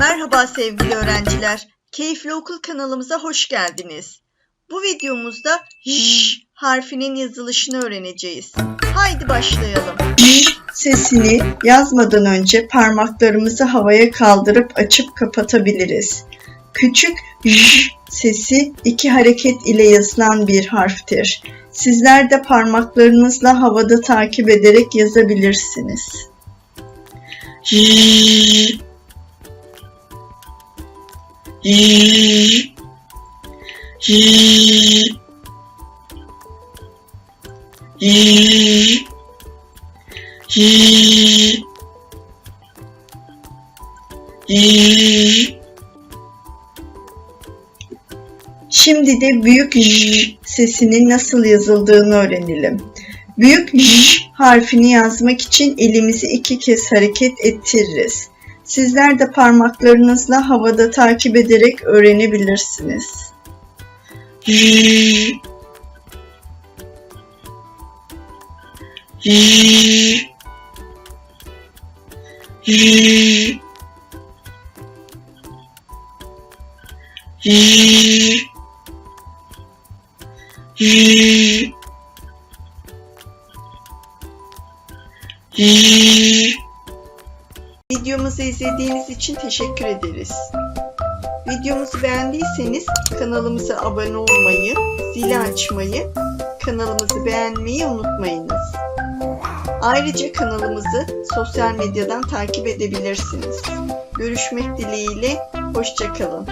Merhaba sevgili öğrenciler. Keyifli Okul kanalımıza hoş geldiniz. Bu videomuzda J harfinin yazılışını öğreneceğiz. Haydi başlayalım. Sesini yazmadan önce parmaklarımızı havaya kaldırıp açıp kapatabiliriz. Küçük J sesi iki hareket ile yazılan bir harftir. Sizler de parmaklarınızla havada takip ederek yazabilirsiniz. J J J J J J Şimdi de büyük J sesinin nasıl yazıldığını öğrenelim. Büyük J. harfini yazmak için elimizi iki kez hareket ettiririz. Sizler de parmaklarınızla havada takip ederek öğrenebilirsiniz. Videomuzu izlediğiniz için teşekkür ederiz. Videomuzu beğendiyseniz kanalımıza abone olmayı, zili açmayı, kanalımızı beğenmeyi unutmayınız. Ayrıca kanalımızı sosyal medyadan takip edebilirsiniz. Görüşmek dileğiyle, hoşçakalın.